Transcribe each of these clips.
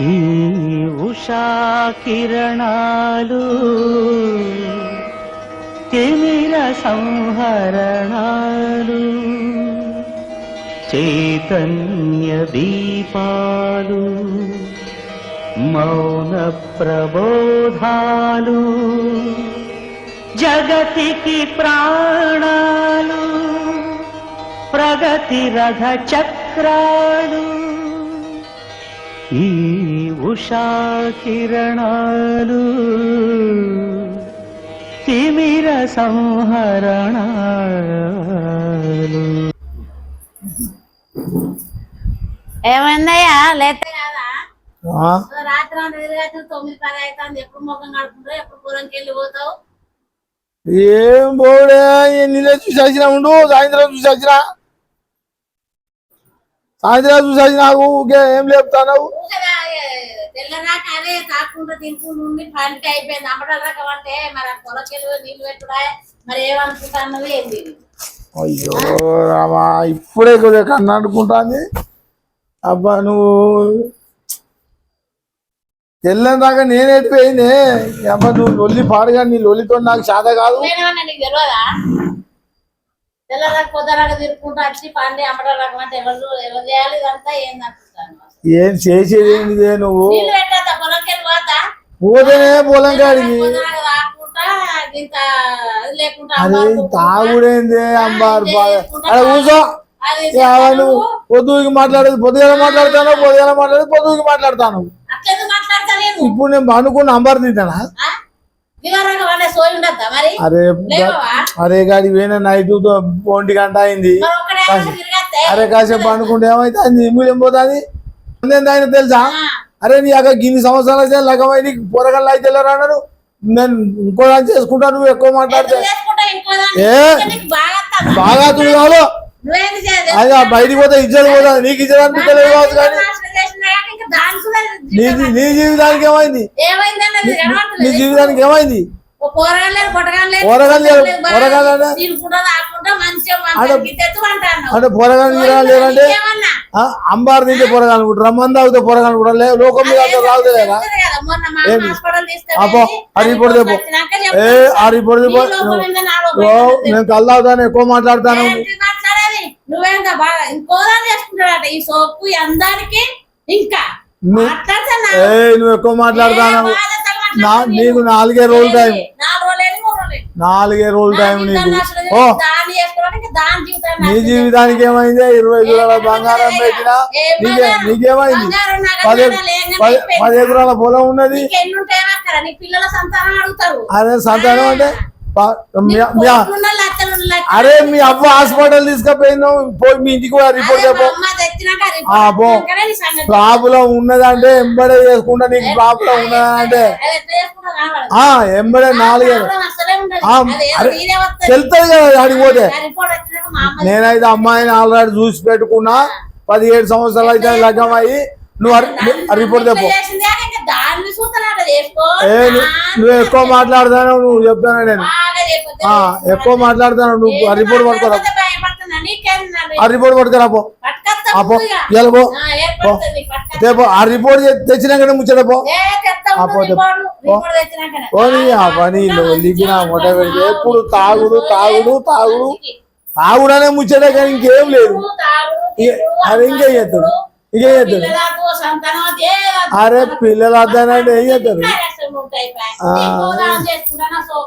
ఈ ఉషా కిరణాలు తిమిర సంహరణాలు చైతన్య దీపాలు మౌన ప్రబోధాలు జగతికి ప్రాణాలు ప్రగతి రథ చక్రాలు ఈ ఉషా కిరణాలు తిమిర సంహరణాలు. ఏమైందయ్యా? లేతే కదా ఆ, రాత్రి తిరిగి తొమ్మిది పది అవుతుంది ఎప్పుడు ముఖం కడుపుకుంటావు? ఎప్పుడు పొలంకి వెళ్ళి పోతావు? ఏం పోడే నిన్నే చూసి వచ్చిన ఉండు సాయంత్రం చూసి వచ్చిన సాయంత్రం చూసి వచ్చిన నాకు ఊరికే ఏం లేపుతావు ఉండి పంట అయిపోయింది. అంటే మరి నీళ్ళు పెట్టుడా మరి ఏంది? అయ్యో రామా ఇప్పుడే కొద్దిగా కన్ను అనుకుంటాంది అబ్బా నువ్వు తెల్లని దాకా నేను ఎట్టిపోయింది అబ్బా నువ్వు లొల్లి పాడుగా నీ లొల్లితో నాకు శాత కాదు. పండి అమ్మడం రకం అంటే ఎవరు ఎవరు చేయాలి ఇదంతా ఏం చేసేది ఏంటిదే నువ్వు? నీళ్ళు పెట్టా పొలంకి వెళ్ళి పోతా పోతేనే పొలం కాడికి. ఇంత అది లేకుండా అది తాగుడేంది అంబారు అక్కడ కూర్చో నువ్వు పొద్దుకి మాట్లాడేది పొద్దుగా మాట్లాడతాను పొద్దుగా మాట్లాడేది పొద్దుకి మాట్లాడతాను. ఇప్పుడు నేను అనుకున్న అంబారు తింటానా? అరే అరే గాడి పోయిన నైట్ ఒంటి గంట అయింది. అరే కాసేపు అనుకుంటే ఏమైతే అది ఇమ్మిడియం పోతుంది ఆయన తెలుసా? అరే నీ అక్క గిన్ని సంవత్సరాలు అయితే లగమై నీకు పొరగల్లా అయితే అన్నారు నేను ఇంకో దాన్ని చేసుకుంటా నువ్వు ఎక్కువ మాట్లాడితే. ఏ? బాగా చూడాలి? అది ఆ బయటికి పోతే ఇజ్జలు పోతుంది. నీకు ఇజ్జలు అనిపించలేదు కావచ్చు కానీ. నీ నీ జీవితానికి ఏమైంది? నీ. జీవితానికి ఏమైంది? లేదు, అంటే? పొరగాని లేదంటే అంబారు తింటే పొరగానుకుంటారు రమ్మని తాగితే పొరగానుకుంటారు లే లోకం మీద కదా, తీసుకెళ్ళి అపో ఆ రిపోర్ట్ తెపో వచ్చినాక ఏ. ఆ రిపోర్ట్ లోపల ఓ, ఉందా నేను తాగుతాను ఎక్కువ మాట్లాడతాను. నువ్వేంత బాగా ఇంకోదా చేసుకుంటాడట. ఈ సోపు ఈ అందానికి ఇంకా. ను- మాట్లాడతానా ఏ నువ్వు ఎక్కువ మాట్లాడతాను. నీకు నాలుగే రోజులు టైం? నాలుగు రోజులు టైం నీకు. ఓ. నీ జీవితానికి ఏమైంది? ఇరవై తులాల బంగారం పెట్టినా? నీకే? నీకేమైంది? పది పది ఎకరాల పొలం ఉన్నది. అదే సంతానం అంటే అరే మీ అవ్వ హాస్పిటల్ తీసుకుపోయిందో పోయి మీ ఇంటికి రిపోర్ట్ చెప్పు. పో. ప్రాబ్లం ఉన్నదంటే ఎంబడే చేసుకుంటా నీకు ప్రాబ్లం ఉన్నదంటే. ఎంబడే నాలుగే. తెలుస్తుంది కదా ఆడికి పోతే. నేనైతే అమ్మాయిని ఆల్రెడీ చూసి పెట్టుకున్నా. పదిహేడు సంవత్సరాలు అయితే లగ్గం అయ్యి. నువ్వు రిపోర్ట్ ఇట్లా నువ్వు ఎక్కువ మాట్లాడతాను నువ్వు చెప్తాను నేను. ఎక్కువ మాట్లాడతాను నువ్వు ఆ రిపోర్ట్ పట్టుకోరా. నాది? ఆ రిపోర్ట్ పట్టుకురా పో. పట్టుకొస్తా ఆ పో. ముందు ఇక. ఇవాళ పో. ఆ. రేపు రిపోర్ట్ తెచ్చినాకనే ముచ్చట పో. ఏ తెస్తా ఆ, ఉండు పోతే. రిపోర్టు. రిపోర్ట్ తెచ్చినాకనే. పోనీ ఆ పని లిగిన మొట పెడితే ఎప్పుడు తాగుడు తాగుడు తాగుడు. తాగుడనే ముచ్చటే కానీ ఇంకేం లేదు. అది ఇంకేం చేస్తాడు? ఇంకేం చేస్తాడు? అరే పిల్లలు వద్దనంటే ఏం చేస్తారు?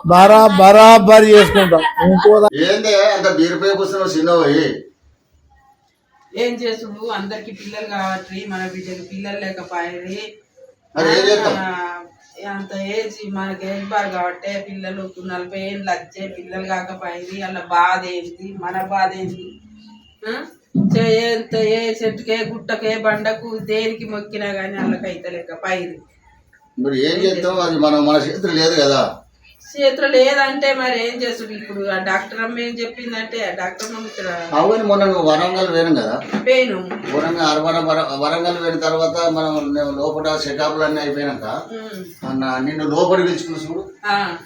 బరా బరాబర్ చేసుకుంటాం. ఇంకో దా- ఏందే అంత బీరుపై కూర్చున్నావు చిన్న పోయి ఏం చేసుడు అందరికి పిల్లలు కావట్రి మన బిడ్డకి పిల్లలు లేకపోయి? అంత ఏజ్ మనకి ఏజ్ బార్ కాబట్టి పిల్లలు నలభై ఏళ్ళు వచ్చే పిల్లలు కాకపోయింది. అలా బాధ ఏంటి మన బాధ ఏంటి ఎంత ఏ చెట్టుకే గుట్టకే బండకు దేనికి మొక్కినా కానీ వాళ్ళకైతే లేక పైరు. మరి ఏం చేస్తాం అది మన మన చేతులు లేదు కదా. చేతిలో లేదంటే మరి ఏం చేస్తుడు ఇప్పుడు ఆ డాక్టర్ అమ్మ ఏం చెప్పిందంటే ఆ డాక్టర్ అమ్మ ఇక్కడ అవును మొన్న నువ్వు వరంగల్ పోయినాం కదా? పెయిన్. వరంగల్ అరవర వరంగల్ పోయిన తర్వాత మనం నేను లోపల చెకప్లు అన్నీ అయిపోయినాక అన్న నిన్ను లోపలికి పిలుచుకుని చూడు.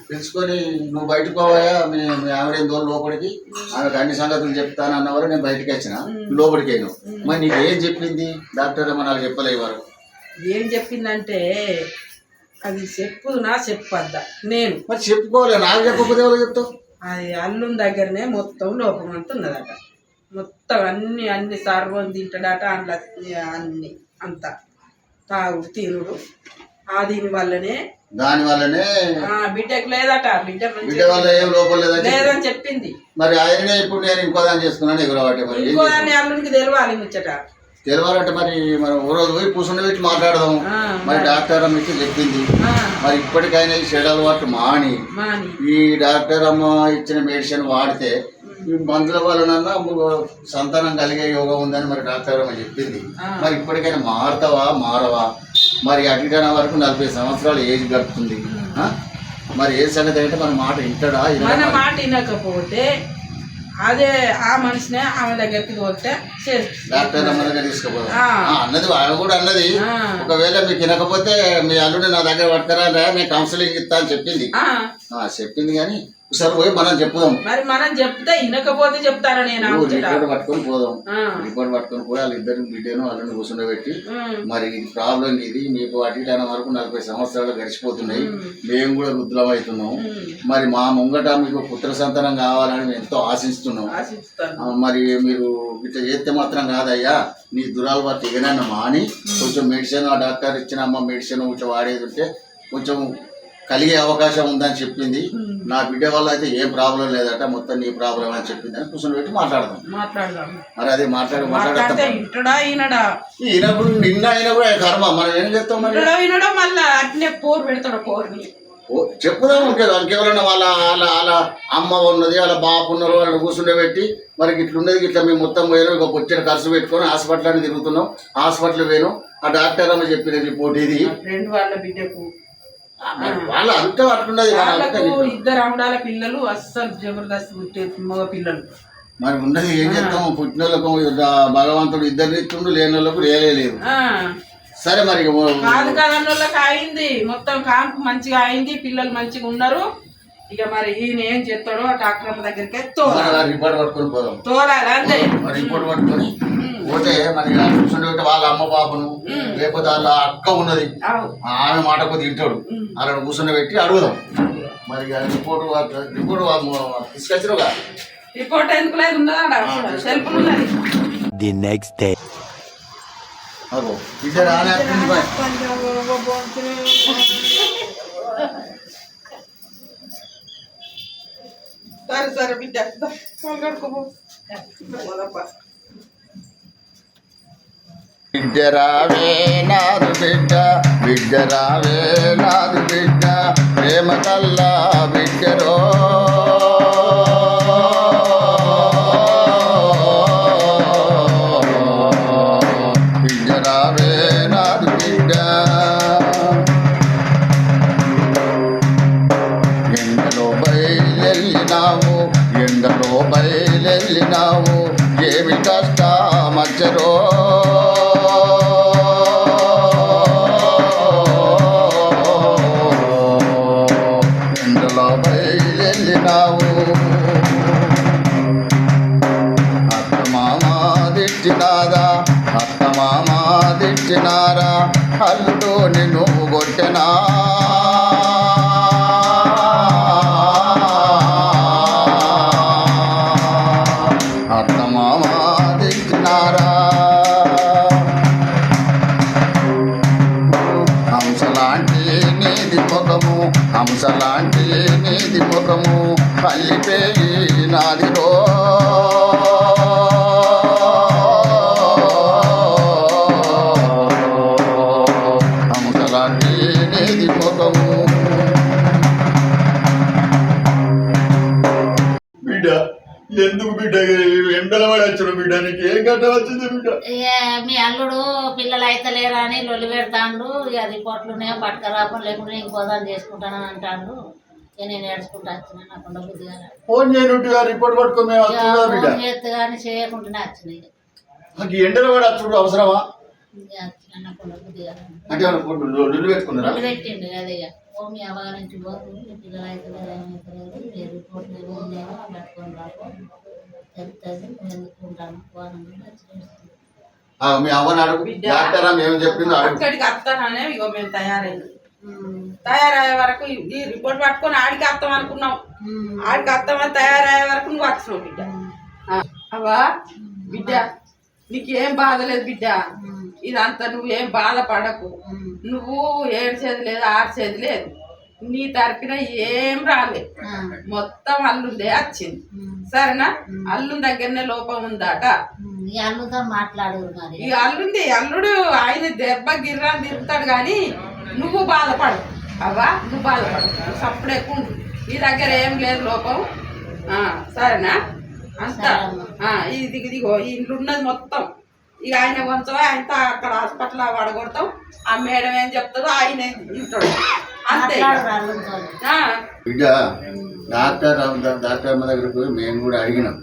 పిలుచుకొని నువ్వు బయటకు పోవాయా? మీ మీ ఆవిడ దోలు లోపలికి? ఆమెకు అన్ని సంగతులు చెప్తాను అన్నవారు నేను బయటకు వచ్చిన. లోపలికి అయినావు మరి నీకు ఏం చెప్పింది? డాక్టర్ ఏమో నాకు చెప్పలే వారు ఏం చెప్పిందంటే అది చెప్పుదునా చెప్పద్దా నేను. మరి చెప్పుకోవాలి నాకు చెప్పకపోతే ఎవరు చెప్తావు? అది అల్లుం దగ్గరనే మొత్తం లోపం అంతా ఉన్నదట. మొత్తం అన్ని అన్ని సర్వం తింటాడట అందులో అన్ని అంతా. తాగుడు తినుడు. ఆ దీని వల్లనే దాని వల్లనే బిడ్డకు లేదట. బిడ్డ వల్ల ఏం లోపం లేదని లేదని చెప్పింది. మరి ఆయననే ఇప్పుడు నేను ఇంకో దాన్ని చేసుకున్నాను ఎగురవాటే ఇంకో? దాన్ని అల్లునికి తెలవాలి ముచ్చట. తెలవాలంటే మరి మనం ఓ రోజు పోయి కూర్చుని పెట్టి మాట్లాడదాం. మరి డాక్టర్ అమ్మ ఇచ్చి చెప్పింది. మరి ఇప్పటికైనా ఈ చెడు అలవాటు మాని ఈ డాక్టర్ అమ్మ ఇచ్చిన మెడిసిన్ వాడితే ఈ మందుల వలన సంతానం కలిగే యోగం ఉందని మరి డాక్టర్ అమ్మ చెప్పింది. మరి ఇప్పటికైనా మారుతావా? మారవా? మరి అటుటైన వరకు నలభై సంవత్సరాలు ఏజ్ గడుపుతుంది? మరి ఏ సంగతి అంటే మన మాట ఇంటడా? మాట వినకపోతే అదే ఆ మనిషినే ఆమె దగ్గరికి తోలితే చేస్తుంది డాక్టర్ అమ్మ దగ్గర తీసుకుపోదాం. అన్నది ఆమె కూడా అన్నది. ఒకవేళ మీకు వినకపోతే మీ అల్లుడు నా దగ్గర పడతారా నేను కౌన్సిలింగ్ ఇస్తా అని చెప్పింది. చెప్పింది కానీ పోయి మనం చెప్పుదాం. మరి మనం చెప్తే వినకపోతే చెప్తారా నేను రిపోర్ట్ పట్టుకొని పోదాం. రిపోర్ట్ పట్టుకొని పోయి వాళ్ళిద్దరు బిడ్డను వాళ్ళని కూర్చుండబెట్టి మరి ఇది ప్రాబ్లం ఇది మీకు అటు వరకు నలభై సంవత్సరాలు గడిచిపోతున్నాయి. మేము కూడా వృద్ధులం అవుతున్నాం. మరి మా ముంగట మీకు పుత్ర సంతానం కావాలని మేము ఎంతో ఆశిస్తున్నాం. మరి మీరు ఇట్లా చేస్తే మాత్రం కాదయ్యా నీ దురాలవాటు ఏదైనా మాని కొంచెం మెడిసిన్ ఆ డాక్టర్ ఇచ్చిన అమ్మ మెడిసిన్ కొంచెం వాడేది ఉంటే కొంచెం కలిగే అవకాశం ఉందని చెప్పింది. నా బిడ్డ వల్ల అయితే ఏం ప్రాబ్లం లేదట మొత్తం నీ ప్రాబ్లం అని చెప్పింది. అని కూర్చొని పెట్టి మాట్లాడదాం. మరి అది మాట్లాడి మాట్లాడితే నిన్న అయినా కూడా కర్మ? మనం ఏం చేస్తాం మరి? పోరు పెడతాడు చెప్పుదాం ఇంకే దానికి ఎవరైనా వాళ్ళ వాళ్ళ వాళ్ళ అమ్మ ఉన్నది వాళ్ళ బాపు ఉన్నారు వాళ్ళని కూర్చుండబెట్టి మరి ఇట్లున్నది ఇట్లా మేము మొత్తం పోయినాం ఇక వచ్చే ఖర్చు పెట్టుకొని హాస్పిటల్ అని తిరుగుతున్నాం. హాస్పిటల్ పోయినాం. ఆ డాక్టర్ అమ్మ చెప్పిన రిపోర్ట్ ఇది మా ఫ్రెండ్ వాళ్ళ బిడ్డకు వాళ్ళ అంతా. ఇద్దరు అమడాల పిల్లలు అస్సలు జబర్దస్త్ పుట్టే మగ పిల్లలు. మరి ఉన్నది ఏం చేస్తాం పుట్టిన వాళ్ళకు భగవంతుడు ఇద్దరిని ఇస్తుండు లేని వాళ్ళకు లేదు. ఆ, సరే మరి కాదు కాదన్న వాళ్ళకి అయింది మొత్తం కాంపు మంచిగా అయింది పిల్లలు మంచిగా ఉన్నారు. ఇక మరి ఈయన ఏం చేస్తాడో ఆ డాక్టర్ దగ్గరికి తోలాలి. ఆ రిపోర్ట్ పట్టుకొని పోదాం. తోలాలి అంతే. రిపోర్ట్ పట్టుకొని. పోతే మరి కూర్చుండబెట్టి వాళ్ళ అమ్మ పాపను లేకపోతే వాళ్ళ అక్క ఉన్నది. ఆమె మాట కొద్ది తింటాడు అలా కూర్చొని అడుగుదాం. మరి రిపోర్ట్ రిపోర్ట్ వా- తీసుకొచ్చిరుగా రిపోర్ట్ ఎందుకు లేదు? ఉన్నదా ఇద్దరు ఆనే వస్తుంది మరి. సరే సరే బిడ్డ. కడుకోబో విద్యరావే నాదు బిడ్డ విద్యరావే నాదు బిడ్డ ప్రేమ కల్లా విద్యరో బయలెళ్ళినావు అత్త మామ దిట్టినాదా అత్త మామ దిట్టినారా అల్లుడు నిన్ను కొట్టెనా. బిడ్డ. మీ అల్లుడు పిల్లలు అయితే లేరా అని లొల్లి పెడతాండు. ఇక రిపోర్ట్లు ఉన్నాయో పట్టుకరాపం లేకుంటే ఇంకోదాన్ని చేసుకుంటానని అంటాడు. నేను ఏడ్చుకుంటా వచ్చిన నాకు ఫోన్ రిపోర్ట్ పట్టుకొని ఫోన్ చేస్తే కానీ చేయకుండానే వచ్చినాయి నాకు ఎండల పడచ్చు అవసరమా? ఇక వచ్చిన నాకు ఉండ బుద్ధి కదా. అంటే ఏమన్నా ఫోన్ లొల్లి పెట్టుకున్నారా? లొల్లి పెట్టిండు అదే ఇక. ఓ మీ అవ్వగారి నుంచి పోతుంది పిల్లలు అయితే ఉన్నాయో పట్టుకొని మీ అవ్వని అడుగు. డాక్టర్ అమ్మ ఏం చెప్పిందో అక్కడికి వస్తాననే ఇగో మేము తయారైంది. తయారయ్యే వరకు ఈ రిపోర్ట్ పట్టుకొని ఆడికి వస్తాం అనుకున్నాం. ఆడికి వస్తామని తయారయ్యే వరకు నువ్వు వచ్చినావు బిడ్డ. ఆ, అవ్వా బిడ్డ నీకేం బాధ లేదు బిడ్డ? ఇదంతా నువ్వేం బాధపడకు. నువ్వు ఏడ్చేది లేదు ఆర్చేది లేదు. నీ తరపున ఏం రాలేదు మొత్తం అల్లుందే వచ్చింది. సరేనా? అల్లుని దగ్గరనే లోపం ఉందాట. అల్లుతో మాట్లాడు అల్లుంది అల్లుడు ఆయన దెబ్బ గిర్రా తిరుగుతాడు కానీ నువ్వు బాధపడు అవ్వా నువ్వు బాధపడు సప్పుడెక్కు ఉండు నీ దగ్గర ఏం లేదు లోపం. సరేనా? అంతా. ఇది ఇదిగో ఈ ఇంట్లో ఉన్నది మొత్తం. ఇక ఆయన కొంచెం ఆయనతో అక్కడ హాస్పిటల్ పడగొడతాం. ఆ మేడం ఏం చెప్తుందో ఆయన వింటాడు. అంతే బిడ్డ డాక్టర్ డాక్టర్ అమ్మ దగ్గరకు పోయి మేము కూడా అడిగినాం.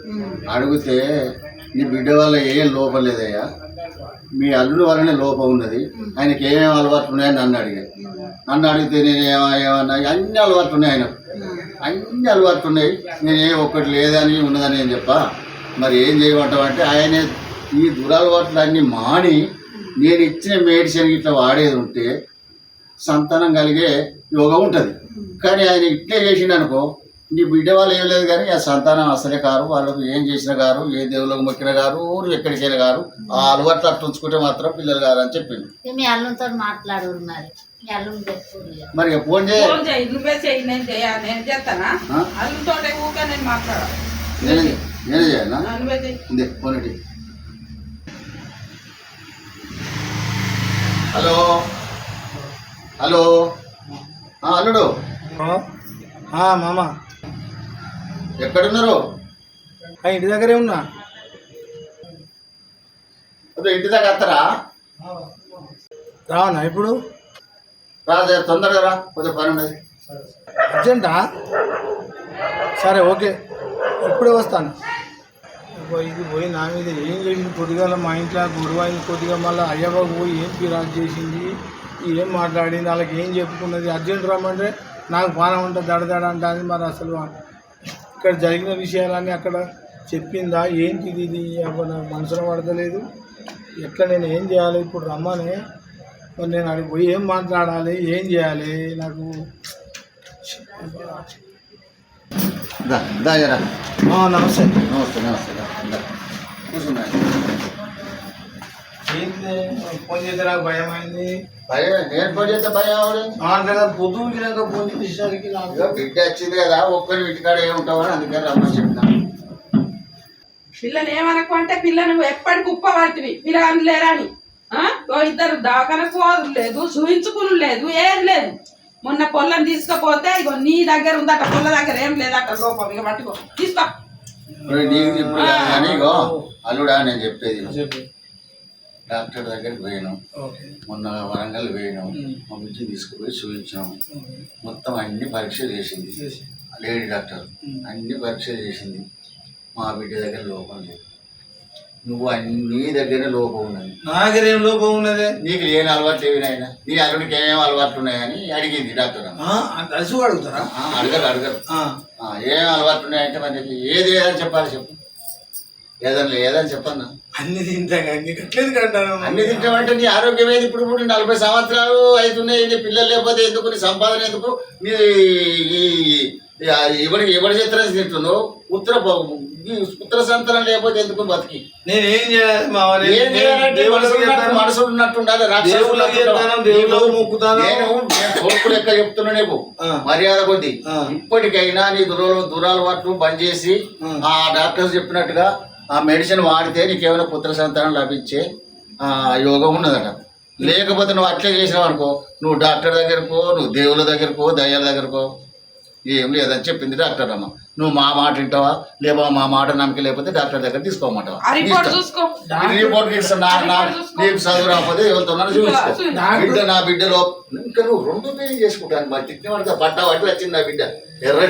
అడిగితే నీ బిడ్డ వల్ల ఏం లోపం లేదయ్యా? మీ అల్లుడు వల్లనే లోపం ఉన్నది. ఆయనకి ఏమేమి అలవాట్లు ఉన్నాయని నన్ను అడిగాను నన్ను అడిగితే నేను ఏమ- ఏమన్నా అన్ని అలవాట్లు ఉన్నాయి ఆయన అన్ని అలవాట్లు ఉన్నాయి. నేను ఏ ఒక్కటి లేదని ఉన్నదని నేను చెప్పా? మరి ఏం చేయమంటావు అంటే ఆయన ఈ దురలవాట్లు అన్ని మాని నేను ఇచ్చిన మెడిసిన్ ఇట్లా వాడేది ఉంటే సంతానం కలిగే యోగం ఉంటుంది. కానీ ఆయన ఇట్లే చేసిండు అనుకో నీ బిడ్డ వాళ్ళు ఏం లేదు కానీ ఆ సంతానం అసలే కారు వాళ్ళకు ఏం చేసిన గారు ఏ దేవుళ్ళకు మొక్కిన గారు ఊరు ఎక్కడికైనా గారు ఆ అలవాట్లు అట్లా ఉంచుకుంటే మాత్రం పిల్లలు గారు అని చెప్పింది ఇక మీ అల్లుతో మాట్లాడు మరి ఫోన్ చేయ. ఫోన్ చేయి నువ్వే చెయ్యి నేను చేయ నేను చేస్తానా? ఆ? అల్లుతోటే ఊక నేను మాట్లాడాలి. నేనే నేనే చేయనా నువ్వే చెయ్యి ఇందే ఫోన్ ఇటు. హలో. హలో. అల్లుడు. మామ. ఎక్కడున్నారు? ఆ ఇంటి దగ్గరే ఉన్నా. అదే ఇంటి దగ్గర వస్తారా రావనా ఇప్పుడు? రా జర తొందరగా రా. కొంచెం పని ఉన్నది. అర్జెంటా? సరే ఓకే. ఇప్పుడే వస్తాను. ఇది పోయి నా మీద ఏం చేసింది కొద్దిగా మా ఇంట్లో గొడవ కొద్దిగా మళ్ళీ అయ్యబాబు పోయి ఏం ఫిర్యాదు చేసింది? ఏం మాట్లాడింది? వాళ్ళకి ఏం చెప్పుకున్నది? అర్జెంట్ రమ్మంటే నాకు పానం ఉంటుంది దడదడ అంటుంది మరి అసలు ఇక్కడ జరిగిన విషయాలన్నీ అక్కడ చెప్పిందా? ఏంటిది ఇది? నాకు మనసులో పడతలేదు. ఎట్లా నేను ఏం చేయాలి? ఇప్పుడు రమ్మని. మరి నేను అడిగి పోయి ఏం మాట్లాడాలి? ఏం చేయాలి? నాకు దా దా జరా. ఆ, నమస్తే. నమస్తే నమస్తే దా. కూర్చున్నా ఫోన్ భయం అయింది. భయం నేను ఫోన్ చేస్తే భయం అవడం అంటే నాకు పొద్దుకినాక ఫోన్ చేసేసరికి నాకు ఇదిగో బిడ్డ వచ్చింది కదా ఒక్కరి ఇంటికాడ ఏముంటావని అందుకని రమ్మని చెప్తాను పిల్లని ఏమనకు అంటే పిల్ల నువ్వు ఎప్పటికి ఉప్ప పడుతుంది పిల్లగాని లేరా అని ఇద్దరు దవాఖానకు లేదు చూయించుకుని లేదు ఏది లేదు. మొన్న పొల్లని తీసుకపోతే ఇగో నీ దగ్గర ఉందట పొల్ల దగ్గర ఏం లేదట లోపం. ఇక పట్టుకో. తీసుకో. నీకు అల్లుడా నేను చెప్పేది డాక్టర్ దగ్గరికి పోయాను. ఓకే. మొన్న వరంగల్ పోయాను. మా బిడ్డ తీసుకుపోయి చూపించాము మొత్తం అన్ని పరీక్షలు చేసింది. చేసి లేడీ డాక్టర్. అన్ని పరీక్షలు చేసింది. మా బిడ్డ దగ్గర లోపం లేదు. నువ్వు అన్ని దగ్గర లోపం ఉన్నది. నా దగ్గర ఏం లోపం ఉన్నది? నీకు లేని అలవాట్లు ఏవి నాయన? నీ అల్లుడికి ఏమేమి అలవాట్లు ఉన్నాయని అడిగింది డాక్టర్. అలసి అడుగుతారా? అడగరు అడగరు. ఏమేమి అలవాట్లు ఉన్నాయంటే మరి నీకు ఏది ఏదని చెప్పాలి చెప్పు. ఏదని లేదని చెప్పన్నా? అన్ని తింటా కానీ కట్లేదు కంటాను అన్ని తింటామంటే నీ ఆరోగ్యం ఏది? ఇప్పుడు ఇప్పుడు నలభై సంవత్సరాలు అవుతున్నాయి నీ పిల్లలు లేకపోతే ఎందుకు నీ సంపాదన ఎందుకు? నీ ఎవరి ఎవరి చిత్రం తింటున్నావు ఉత్తర ఉత్తర సంతానం లేకపోతే ఎందుకు బతికి నేను చేయాలి మా వారు? ఏం చేయాలంటే దేవుళ్ళకి మనసు ఉన్నట్టు- ఉండాలి. నేను కొడుకు లెక్క చెప్తున్నా నీకు. మర్యాద కొద్ది. ఇప్పటికైనా నీ దుర దురాలవాట్లు బంద్ చేసి ఆ. డాక్టర్స్ చెప్పినట్టుగా ఆ మెడిసిన్ వాడితే నీకేమైనా పుత్ర సంతానం లభించే ఆ యోగం ఉన్నదట లేకపోతే నువ్వు అట్లే చేసినావు అనుకో నువ్వు డాక్టర్ దగ్గరకో నువ్వు దేవుళ్ళ దగ్గరకో దయ్యాల దగ్గరకో ఏం లేదని చెప్పింది డాక్టర్ అమ్మ. నువ్వు మా మాట వింటావా? లేవా మా మాట నమ్మక లేకపోతే డాక్టర్ దగ్గర తీసుకోమంటావా? రిపోర్ట్ నీ నీకు చదువు రాకపోతే ఎవరితోనన్నా బిడ్డ బిడ్డలో ఇంకా నువ్వు రెండు పేరు చేసుకుంటాను మరి తిట్టిన వాడికి పట్ట వాటి వచ్చింది నా బిడ్డ? ఎర్ర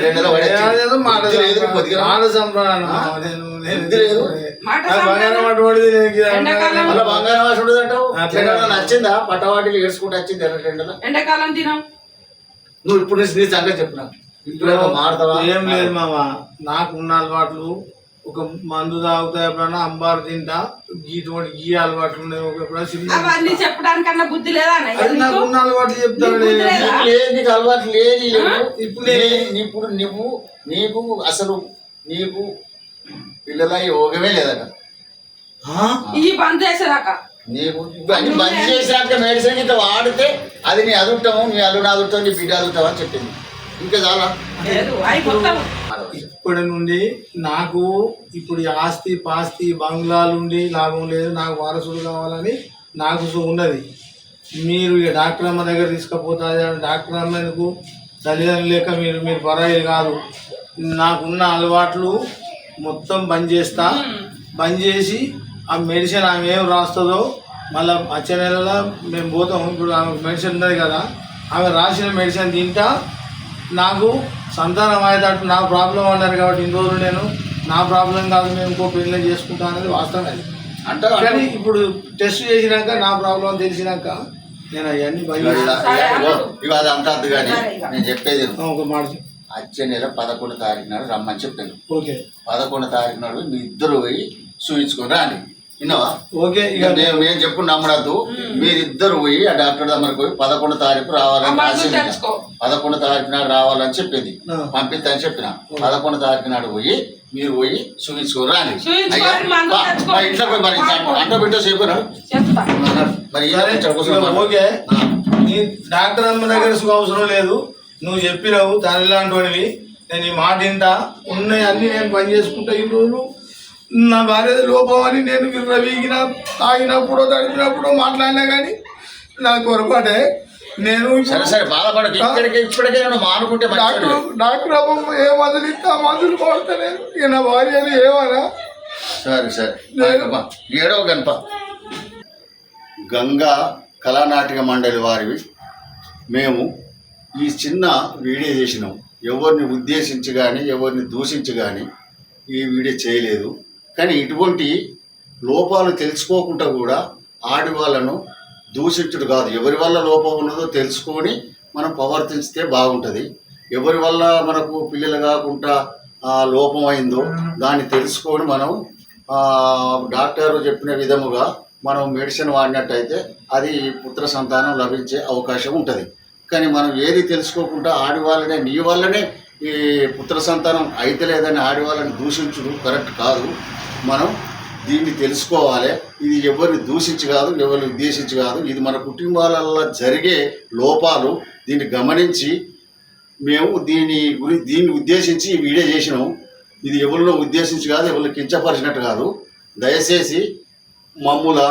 బంగారం నచ్చిందా? పట్టవాటిలు ఏడ్చుకుంటూ వచ్చింది ఎర్ర ఎండాకాలం తినం. నువ్వు ఇప్పుడు నీ సంగతి చెప్పిన ఇప్పుడు మాడతావా? ఏం లేదు మామ నాకు ఉన్న అలవాట్లు ఒక మందు తాగుతా ఎప్పుడన్నా అంబారు తింటా గీటువంటి గీ అలవాట్లు ఉన్నాయి సినిమా చెప్పడానికన్నా బుద్ధి లేదా నాకు? ఉన్న అలవాట్లు చెప్తాడు లేదా? నీకు లేదు లేదు. ఇప్పుడు ఇప్పుడు నువ్వు నీకు అసలు నీకు పిల్లల యోగమే లేదట? ఈ బంద్ చేసేదాకా? నీకు బంద్ చేసినాక మెడిసిన్ ఇట్లా వాడితే అది నీ అదుటము నీ అల్లుడు అదుటం నీ బిడ్డ అదుటం అని చెప్పింది. ఇంకా చాలా. ఇప్పటి నుండి నాకు ఇప్పుడు ఈ ఆస్తి పాస్తి బంగ్లాలు ఉండి లాభం లేదు నాకు వారసులు కావాలని నాకు ఉన్నది. మీరు ఇక డాక్టర్ అమ్మ దగ్గర తీసుకుపోతా డాక్టర్ అమ్మ ఎందుకు? తల్లిదండ్రులు లేక మీరు మీరు పరాయి కాదు. నాకున్న అలవాట్లు మొత్తం బంద్ చేస్తా. బంద్ చేసి ఆ మెడిసిన్ ఆమె ఏం రాస్తుందో మళ్ళీ వచ్చే నెలలో మేము పోతాం. ఇప్పుడు ఆమె మెడిసిన్ ఉన్నది కదా ఆమె రాసిన మెడిసిన్ తింటా నాకు సంతానం అయ్యేటట్టు నా ప్రాబ్లం అన్నారు కాబట్టి ఇన్ని రోజులు నేను నా ప్రాబ్లం కాదు నేను ఇంకో పెళ్ళి చేసుకుంటా అనేది వాస్తవం అది. అంటే కానీ ఇప్పుడు టెస్ట్ చేసినాక నా ప్రాబ్లం తెలిసినాక నేను అవన్నీ అది అంత అద్దు కానీ నేను చెప్పేది. ఒక మాట. వచ్చే నెల పదకొండు తారీఖు నాడు రమ్మని చెప్పాను ఓకే. పదకొండు తారీఖు నాడు మీ ఇద్దరు పోయి చూపించుకొని రాండి. విన్నావా? ఓకే ఇక నేను నేను చెప్పు నమ్మడద్దు. మీరిద్దరు పోయి ఆ డాక్టర్ దగ్గరకు పోయి పదకొండు తారీఖు రావాలని రాసింది. పదకొండు తారీఖు నాడు రావాలని చెప్పింది. పంపిద్దని చెప్పిన. పదకొండు తారీఖు నాడు పోయి మీరు పోయి తెచ్చుకో. మా ఇంట్లో పోయి మరి అంట చెప్పినాడు చెప్తా. మరి. ఓకే. నీ డాక్టర్ అమ్మ దగ్గర అవసరం లేదు. నువ్వు చెప్పినావు తల్లి లాంటివి నేను ఈ మాట వింటా. ఉన్నాయి అన్ని నేను పని చేసుకుంటా ఈ రోజు నా భార్య లోపం అని నేను విర్రవీగిన తాగినప్పుడు తడిపినప్పుడు మాట్లాడినా కానీ నాకు పొరపాటే. నేను సరే సరే బాధపడకు. ఇక్కడికి ఇప్పటికే నేను మానుకుంటే డాక్టర్ డాక్టర్ అమ్మ ఏ మందులు ఇస్తే మందులు కొడతా నేను ఇక నా భార్యని ఏమన్నా సరే సరే. ఏడవ గణప. గంగా కళానాటక మండలి వారివి. మేము ఈ చిన్న వీడియో చేసినాం. ఎవరిని ఉద్దేశించి కానీ ఎవరిని దూషించి కానీ ఈ వీడియో చేయలేదు. కానీ ఇటువంటి లోపాలు తెలుసుకోకుండా కూడా ఆడవాళ్ళను దూషించుడు కాదు. ఎవరి వల్ల లోపం ఉన్నదో తెలుసుకొని మనం ప్రవర్తించితే బాగుంటుంది. ఎవరి వల్ల మనకు పిల్లలు కాకుండా ఆ, లోపం అయిందో దాన్ని తెలుసుకొని మనం డాక్టర్ చెప్పిన విధముగా మనం మెడిసిన్ వాడినట్టయితే అది పుత్ర సంతానం లభించే అవకాశం ఉంటుంది. కానీ మనం ఏది తెలుసుకోకుండా ఆడవాళ్ళనే నీ వల్లనే ఈ పుత్ర సంతానం అయితే లేదని ఆడవాళ్ళని దూషించుడు కరెక్ట్ కాదు. మనం దీన్ని తెలుసుకోవాలి. ఇది ఎవరిని దూషించి కాదు ఎవరిని ఉద్దేశించి కాదు. ఇది మన కుటుంబాలలో జరిగే లోపాలు. దీన్ని గమనించి మేము దీని గురి దీన్ని ఉద్దేశించి ఈ వీడియో చేసినాం. ఇది ఎవరిలో ఉద్దేశించి కాదు ఎవరిని కించపరిచినట్టు కాదు. దయచేసి మమ్ముల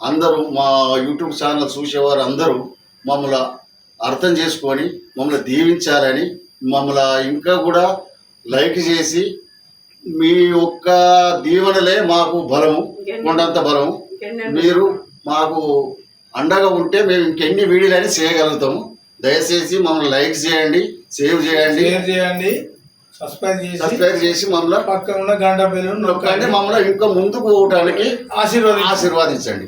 అందరూ మా యూట్యూబ్ ఛానల్ చూసేవారు అందరూ మమ్మల్ని అర్థం చేసుకొని మమ్మల్ని దీవించాలని మమ్మల్ని ఇంకా కూడా లైక్ చేసి మీ యొక్క దీవెనలే మాకు బలము కొండంత బలము. మీరు మాకు అండగా ఉంటే మేము ఇంకెన్ని వీడియోలని చేయగలుగుతాము. దయచేసి మమ్మల్ని లైక్ చేయండి సేవ్ చేయండి. షేర్ చేయండి సబ్స్క్రైబ్ చేసి సబ్స్క్రైబ్ చేసి మమ్మల్ని పక్కన ఉన్న గంట బెల్లు నొక్కండి. మమ్మల్ని ఇంకా ముందుకు పోవటానికి ఆశీర్వాదం ఆశీర్వాదించండి.